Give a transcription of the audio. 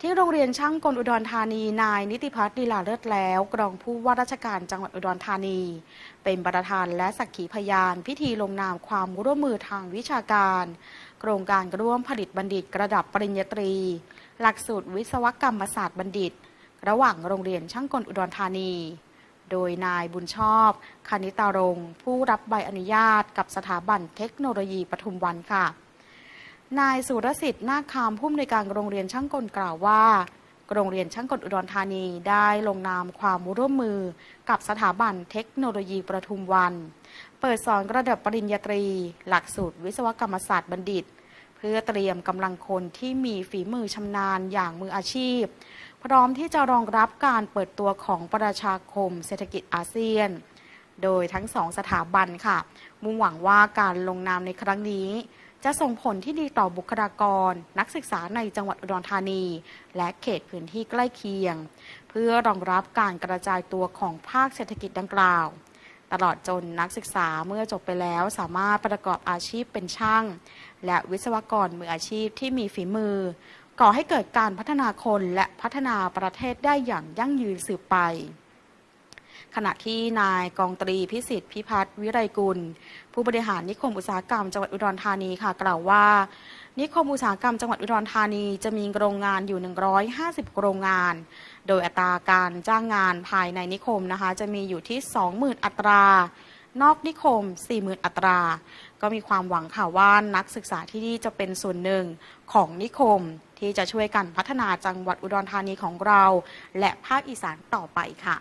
ที่โรงเรียนช่างกลอุดรธานีนายนิติพัฒน์ลีลาเลิศแล้วกรองผู้ว่าราชการจังหวัดอุดรธานี เป็นประธานและสักขีพยานพิธีลงนามความร่วมมือทางวิชาการ โครงการร่วมผลิตบัณฑิตระดับปริญญาตรี หลักสูตรวิศวกรรมศาสตร์บัณฑิต ระหว่างโรงเรียนช่างกลอุดรธานี โดยนายบุญชอบคณิตารงผู้รับใบอนุญาต กับสถาบันเทคโนโลยีปทุมวันค่ะ นายสุรสิทธิ์นาคคำผู้อำนวยการโรงเรียนช่างกลกล่าวว่า โรงเรียนช่างกลอุดรธานีได้ลงนามความร่วมมือกับสถาบันเทคโนโลยีประทุมวัน เปิดสอนระดับปริญญาตรี หลักสูตรวิศวกรรมศาสตร์บัณฑิต เพื่อเตรียมกำลังคนที่มีฝีมือชำนาญอย่างมืออาชีพ พร้อมที่จะรองรับการเปิดตัวของประชาคมเศรษฐกิจอาเซียน โดยทั้งสองสถาบันค่ะ มุ่งหวังว่าการลงนามในครั้งนี้ จะส่งผลที่ดีต่อบุคลากร นักศึกษาในจังหวัดอุดรธานี และเขตพื้นที่ใกล้เคียง เพื่อรองรับการกระจายตัวของภาคเศรษฐกิจดังกล่าว ตลอดจนนักศึกษาเมื่อจบไปแล้วสามารถประกอบอาชีพเป็นช่าง และวิศวกรมืออาชีพที่มีฝีมือ ก่อให้เกิดการพัฒนาคนและพัฒนาประเทศได้อย่างยั่งยืนสืบไป ขณะที่นายกองตรีพิสิทธิ์พิพัฒน์วิไรกุล ผู้บริหารนิคมอุตสาหกรรมจังหวัดอุดรธานีค่ะ กล่าวว่า นิคมอุตสาหกรรมจังหวัดอุดรธานีจะมีโรงงานอยู่ 150 โรงงาน โดยอัตราการจ้างงานภายในนิคมนะคะ จะมีอยู่ที่ 20,000 อัตรานอกนิคม 40,000 อัตรา ก็มีความหวังค่ะว่านักศึกษาที่นี่จะเป็นส่วนหนึ่งของนิคม ที่จะช่วยกันพัฒนาจังหวัดอุดรธานีของเรา และภาคอีสานต่อไปค่ะ